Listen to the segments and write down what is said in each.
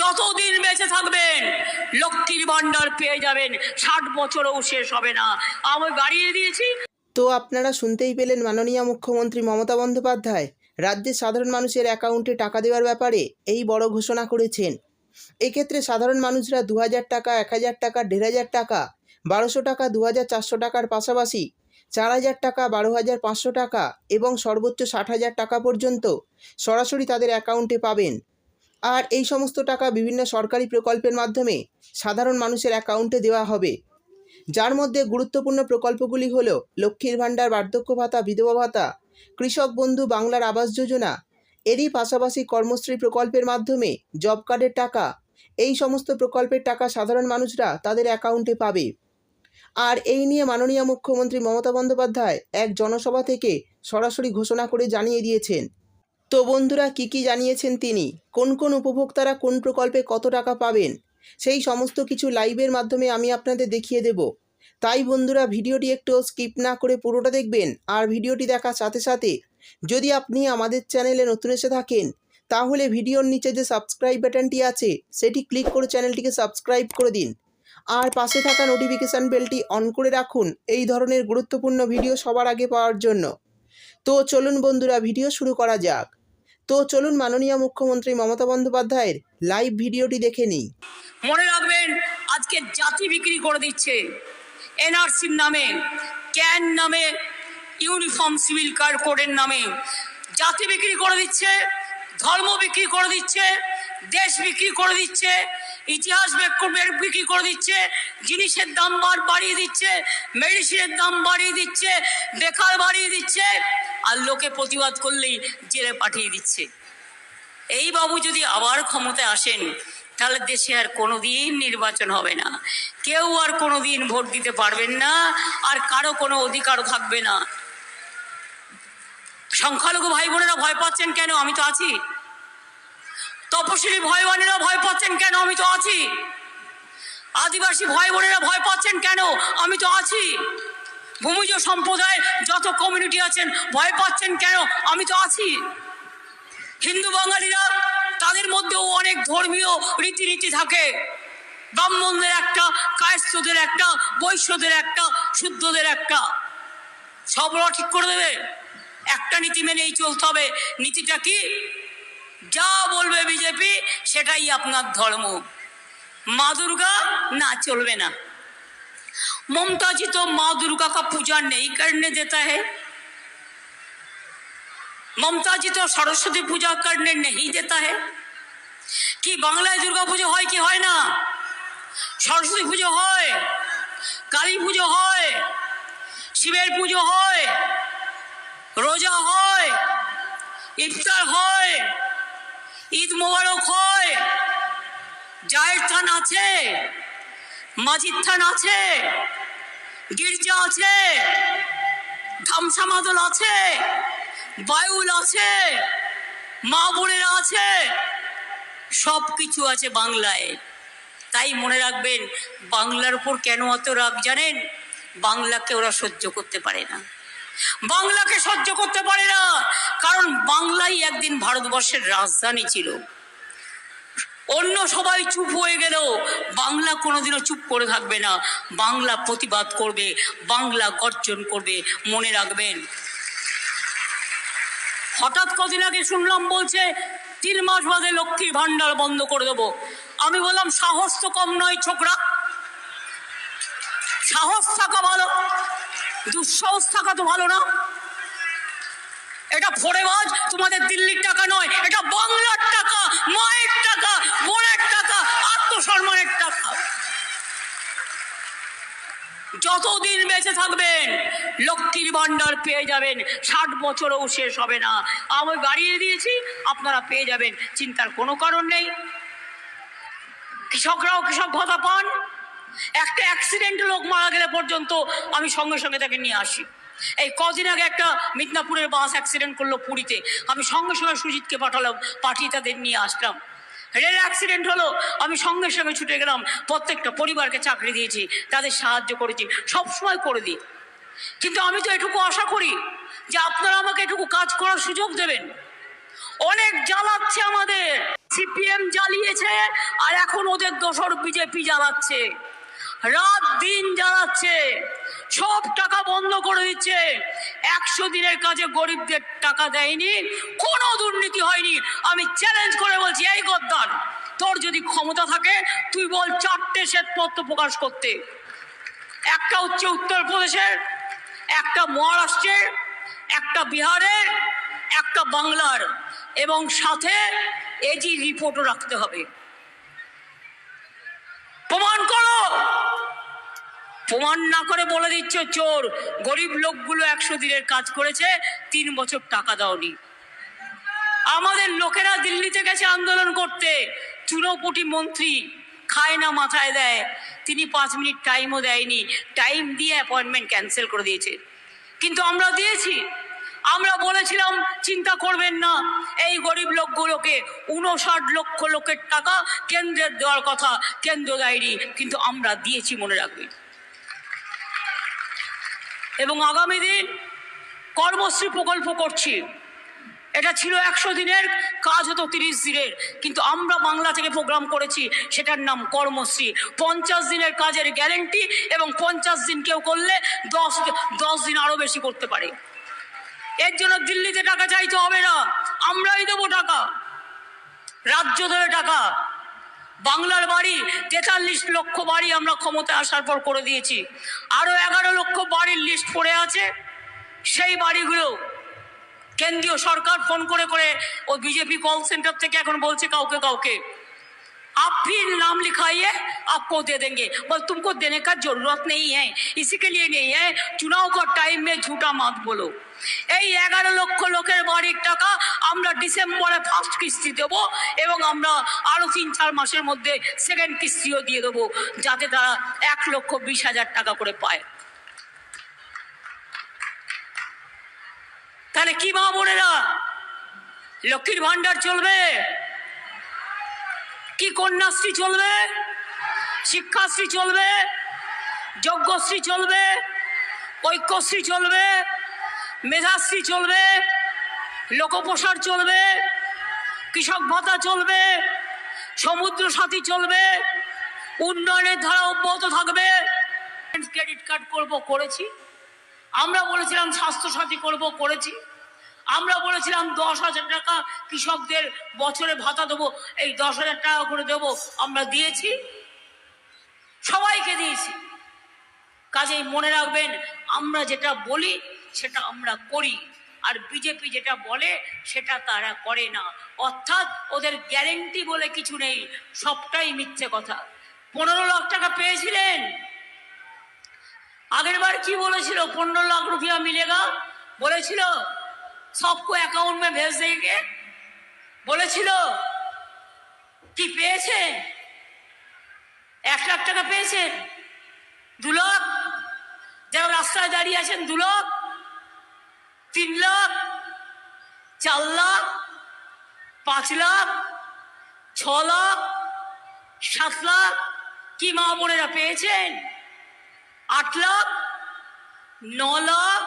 যতদিন বেঁচে থাকবেন, লক্ষ্মীর ভাণ্ডার পেয়ে যাবেন, ষাট বছরও শেষ হবে না। আমি বাড়িয়ে দিয়েছি। তো আপনারা শুনতেই পেলেন মাননীয় মুখ্যমন্ত্রী মমতা বন্দ্যোপাধ্যায়, রাজ্যের সাধারণ মানুষের অ্যাকাউন্টে টাকা দেওয়ার ব্যাপারে এই বড় ঘোষণা করেছেন। এক্ষেত্রে সাধারণ মানুষরা দু হাজার টাকা, এক হাজার টাকা, দেড় হাজার টাকা, বারোশো টাকা দু হাজার চারশো টাকার পাশাপাশি চার হাজার টাকা, বারো হাজার পাঁচশো টাকা এবং সর্বোচ্চ ষাট হাজার টাকা পর্যন্ত সরাসরি তাদের অ্যাকাউন্টে পাবেন। আর এই সমস্ত টাকা বিভিন্ন সরকারি প্রকল্পের মাধ্যমে সাধারণ মানুষের অ্যাকাউন্টে দেওয়া হবে। যার মধ্যে গুরুত্বপূর্ণ প্রকল্পগুলি হল লক্ষ্মীর ভাণ্ডার, বার্ধক্য ভাতা, বিধবা ভাতা, কৃষক বন্ধু বাংলার আবাস যোজনা, এরই পাশাপাশি কর্মশ্রী প্রকল্পের মাধ্যমে জব কার্ডের টাকা, এই সমস্ত প্রকল্পের টাকা সাধারণ মানুষরা তাদের অ্যাকাউন্টে পাবে। আর এই নিয়ে মাননীয় মুখ্যমন্ত্রী মমতা বন্দ্যোপাধ্যায় এক জনসভা থেকে সরাসরি ঘোষণা করে জানিয়ে দিয়েছেন। তো বন্ধুরা কি কি জানিয়েছেন তিনি? কোন কোন উপভোক্তারা কোন প্রকল্পে কত টাকা পাবেন? সেই সমস্ত কিছু লাইভের মাধ্যমে আমি আপনাদের দেখিয়ে দেব। তাই বন্ধুরা ভিডিওটি একটু স্কিপ না করে পুরোটা দেখবেন আর ভিডিওটি দেখার সাথে সাথে যদি আপনি আমাদের চ্যানেলে নতুন এসে থাকেন, তাহলে ভিডিওর নিচে যে সাবস্ক্রাইব বাটনটি আছে, সেটি ক্লিক করে চ্যানেলটিকে সাবস্ক্রাইব করে দিন। আর পাশে থাকা নোটিফিকেশান বেলটি অন করে রাখুন এই ধরনের গুরুত্বপূর্ণ ভিডিও সবার আগে পাওয়ার জন্য। তো চলুন বন্ধুরা, ভিডিও শুরু করা যাক। তো চলুন মাননীয় মুখ্যমন্ত্রী মমতা বন্দ্যোপাধ্যায়ের লাইভ ভিডিওটি দেখে নিই। মনে রাখবেন, আজকে জাতি বিক্রি করে দিচ্ছে। এনআরসির নামে, ক্যান নামে, ইউনিফর্ম সিভিল কার্ড কোডের নামে। জাতি বিক্রি করে দিচ্ছে, ধর্ম বিক্রি করে দিচ্ছে, দেশ বিক্রি করে দিচ্ছে, ইতিহাস বেক- বিক্রি করে দিচ্ছে, জিনিসের দাম বাড়িয়ে দিচ্ছে মেডিসিনের দাম বাড়িয়ে দিচ্ছে, বেকার বাড়িয়ে দিচ্ছে। আর লোকে প্রতিবাদ করলেই জেলে পাঠিয়ে দিচ্ছে। এই বাবু যদি আবার ক্ষমতায় আসেন, তাহলে দেশে আর কোনোদিন নির্বাচন হবে না। কেউ আর কোনোদিন ভোট দিতে পারবেন না, আর কারও কোনো অধিকারও থাকবে না। সংখ্যালঘু ভাই বোনেরা ভয় পাচ্ছেন কেন? আমি তো আছি। তপশিলি ভয় বোনেরা ভয় পাচ্ছেন কেন? আমি তো আছি। আদিবাসী ভাই বোনেরা ভয় পাচ্ছেন কেন? আমি তো আছি। ভূমিজ সম্প্রদায় যত কমিউনিটি আছেন, ভয় পাচ্ছেন কেন? আমি তো আছি। হিন্দু বাঙালিরা তাদের মধ্যেও অনেক ধর্মীয় রীতিনীতি থাকে। ব্রাহ্মণদের একটা, কায়স্থদের একটা, বৈশ্যদের একটা, শুদ্ধদের একটা। সব ওরা ঠিক করে দেবে। একটা নীতি মেনেই চলতে হবে। নীতিটা কি? যা বলবে বিজেপি, সেটাই আপনার ধর্ম। মা দুর্গা না চলবে না। ममता जी तो माँ दुर्गा का पूजा नहीं करने देता है মমতা জি তো সরস্বতী পূজা করনে नहीं देता है কি বাংলায় দুর্গা পুজো হয় কি হয় না সরস্বতী পুজো হয় কালী পুজো হয় শিবের পুজো হয় রোজা হয় ইফতার হয় ঈদ মোবারক হয় জায়ের থান আছে মাজিদ থান আছে, গির্জা আছে ধামসা মাদল আছে, বায়ুল আছে, মা বোনেরা আছে সব কিছু আছে বাংলায়। তাই মনে রাখবেন, বাংলার উপর কেন অত রাগ জানেন? বাংলাকে ওরা সহ্য করতে পারে না। বাংলাকে সহ্য করতে পারে না, কারণ বাংলাই একদিন ভারতবর্ষের রাজধানী ছিল। অন্য সবাই চুপ হয়ে গেলেও বাংলা কোনোদিনও চুপ করে থাকবে না। বাংলা প্রতিবাদ করবে, বাংলা গর্জন করবে, মনে রাখবেন। হঠাৎ কদিন আগে শুনলাম বলছে, তিন মাস বাদে লক্ষ্মীর ভান্ডার বন্ধ করে দেবো। আমি বললাম, সাহস তো কম নয় ছোকরা। সাহস থাকা ভালো। দুঃসাহস থাকা তো ভালো না। এটা ফোরেবাজ তোমাদের দিল্লির টাকা নয়, এটা বাংলার টাকা, মায়ের টাকা। আত্মসম্মানের টাকা যতদিন বেঁচে থাকবেন, লক্ষ্মীর ভাণ্ডার পেয়ে যাবেন, ষাট বছরও শেষ হবে না। আমি বাড়িয়ে দিয়েছি, আপনারা পেয়ে যাবেন, চিন্তার কোনো কারণ নেই। কৃষকরাও কৃষক ভাতা পান। একটা অ্যাক্সিডেন্ট লোক মারা গেলে পর্যন্ত আমি সঙ্গে সঙ্গে তাকে নিয়ে আসি। এই কদিন আগে একটা মিদনাপুরের বাস অ্যাক্সিডেন্ট করল পুরীতে। আমি সঙ্গে সঙ্গে সুজিতকে পাঠালাম, পাঠিয়ে তাদের নিয়ে আসলাম। রেল অ্যাক্সিডেন্ট হলো, আমি সঙ্গে সঙ্গে ছুটে গেলাম, প্রত্যেকটা পরিবারকে চাকরি দিয়েছি, তাদের সাহায্য করেছি, সবসময় করে দিই। কিন্তু আমি তো এটুকু আশা করি যে আপনারা আমাকে এটুকু কাজ করার সুযোগ দেবেন। অনেক জ্বালাচ্ছে আমাদের। সিপিএম জ্বালিয়েছে, আর এখন ওদের দোসর বিজেপি জ্বালাচ্ছে। রাত দিন জ্বালাচ্ছে, সব টাকা বন্ধ করে দিচ্ছে। একশো দিনের কাজে গরিবদের টাকা দেয়নি, কোনো আমি চ্যালেঞ্জ করে বলছি, এই গদ্দার, তোর যদি ক্ষমতা থাকে, তুই বল চারটে শ্বেতপত্র প্রকাশ করতে। একটা হচ্ছে উত্তরপ্রদেশের একটা মহারাষ্ট্রের, একটা বিহারের, একটা বাংলার, এবং সাথে এজি রিপোর্টও রাখতে হবে। প্রমাণ করো। প্রমাণ না করে বলে দিচ্ছ, চোর, গরিব লোকগুলো একশো দিনের কাজ করেছে, তিন বছর টাকা দাওনি। আমাদের লোকেরা দিল্লিতে গেছে আন্দোলন করতে। চুনোপুটি মন্ত্রী খায় না, মাথায় দেয়। তিনি পাঁচ মিনিট টাইমও দেয়নি। টাইম দিয়ে অ্যাপয়েন্টমেন্ট ক্যান্সেল করে দিয়েছে। কিন্তু আমরা দিয়েছি। আমরা বলেছিলাম, চিন্তা করবেন না। এই গরিব লোকগুলোকে উনষাট লক্ষ লোকের টাকা কেন্দ্রের দেওয়ার কথা, কেন্দ্র দেয়নি। কিন্তু আমরা দিয়েছি মনে রাখবেন। এবং আগামী দিন কর্মশ্রী প্রকল্প করছি। এটা ছিল একশো দিনের কাজ হতো তিরিশ দিনের। কিন্তু আমরা বাংলা থেকে প্রোগ্রাম করেছি, সেটার নাম কর্মশ্রী। পঞ্চাশ দিনের কাজের গ্যারেন্টি এবং পঞ্চাশ দিন কেউ করলে দশ দশ দিন আরও বেশি করতে পারে। এর জন্য দিল্লিতে টাকা চাইতে হবে না। আমরাই দেবো টাকা। রাজ্য দেবে টাকা। বাংলার বাড়ি, তেতাল্লিশ লক্ষ বাড়ি আমরা ক্ষমতায় আসার পর করে দিয়েছি। আরও এগারো লক্ষ বাড়ির লিস্ট পড়ে আছে। সেই বাড়িগুলো কেন্দ্রীয় সরকার ফোন করে করে ও बीजेपी कॉल सेंटर থেকে এখন বলছে কাউকে কাউকে आप फिर नाम लिखाइए आपको दे देंगे बस तुमको देने का जरूरत नहीं है इसी के लिए नहीं है चुनाव का टाइम में झूठा मत बोलो এই এগারো লক্ষ লোকের বাড়ির টাকা আমরা ডিসেম্বরে ফার্স্ট কিস্তি দেবো এবং আমরা আরও তিন চার মাসের মধ্যে সেকেন্ড কিস্তিও দিয়ে দেবো যাতে তারা এক লক্ষ বিশ হাজার টাকা করে পায় তাহলে কি মা বোনেরা? লক্ষ্মীর ভান্ডার চলবে? কি কন্যাশ্রী চলবে? শিক্ষাশ্রী চলবে? যজ্ঞশ্রী চলবে? ঐক্যশ্রী চলবে? মেধাশ্রী চলবে? লোকপ্রসার চলবে? কৃষক ভাতা চলবে? সমুদ্র সাথী চলবে? উন্নয়নের ধারা অব্যাহত থাকবে? ক্রেডিট কার্ড করব, করেছি। আমরা বলেছিলাম স্বাস্থ্যসাথী করব, করেছি। আমরা বলেছিলাম দশ হাজার টাকা কৃষকদের বছরে ভাতা দেবো, এই দশ হাজার টাকা করে দেবো, আমরা দিয়েছি। সবাইকে দিয়েছি। কাজেই মনে রাখবেন, আমরা যেটা বলি, সেটা আমরা করি। আর বিজেপি যেটা বলে, সেটা তারা করে না। অর্থাৎ ওদের গ্যারেন্টি বলে কিছু নেই, সবটাই মিথ্যে কথা। পনেরো লাখ টাকা পেয়েছিলেন। আগের বার কি বলেছিল? পনেরো লাখ রুপিয়া মিলেগা বলেছিল, সবকো অ্যাকাউন্ট ভেজ দেंगे বলেছিল, কি পেয়েছেন এক লাখ টাকা পেয়েছেন দু লাখ। যারা রাস্তায় দাঁড়িয়ে আছেন, দু লাখ। তিন লাখ। চার লাখ। পাঁচ লাখ। ছ লাখ। সাত লাখ। কি মা বোনেরা পেয়েছেন? আট লাখ, ন লাখ,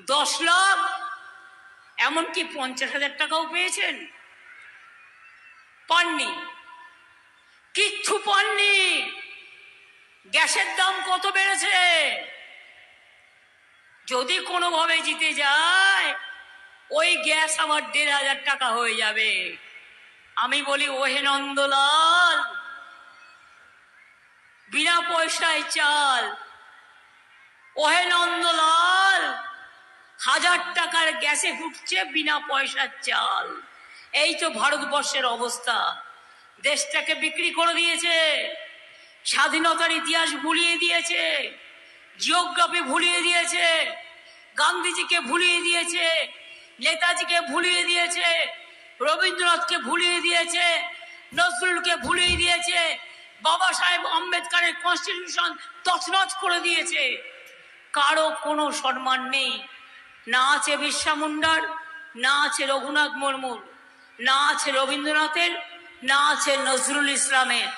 দশ লাখ, এমনকি পঞ্চাশ হাজার টাকাও পেয়েছেন। পাননি। কিচ্ছু পাননি। গ্যাসের দাম কত বেড়েছে? যদি কোনোভাবে জিতে যায়, ওই গ্যাস আমার দেড় হাজার টাকা হয়ে যাবে। আমি বলি, ওহে নন্দলাল বিনা পয়সায় চাল। ওহে নন্দলাল, হাজার টাকার গ্যাসে ফুটছে বিনা পয়সার চাল। এই তো ভারতবর্ষের অবস্থা। দেশটাকে বিক্রি করে দিয়েছে, স্বাধীনতার ইতিহাস ভুলিয়ে দিয়েছে জিওগ্রাফি ভুলিয়ে দিয়েছে, গান্ধীজিকে ভুলিয়ে দিয়েছে, নেতাজিকে ভুলিয়ে দিয়েছে, রবীন্দ্রনাথকে ভুলিয়ে দিয়েছে, নজরুলকে ভুলিয়ে দিয়েছে বাবা সাহেব আম্বেদকারের কনস্টিটিউশন তছনছ করে দিয়েছে। কারও কোনো সম্মান নেই। না আছে বিশ্বা মুন্ডার, না আছে রঘুনাথ মুর্মুর, না আছে রবীন্দ্রনাথের, না আছে নজরুল ইসলামের।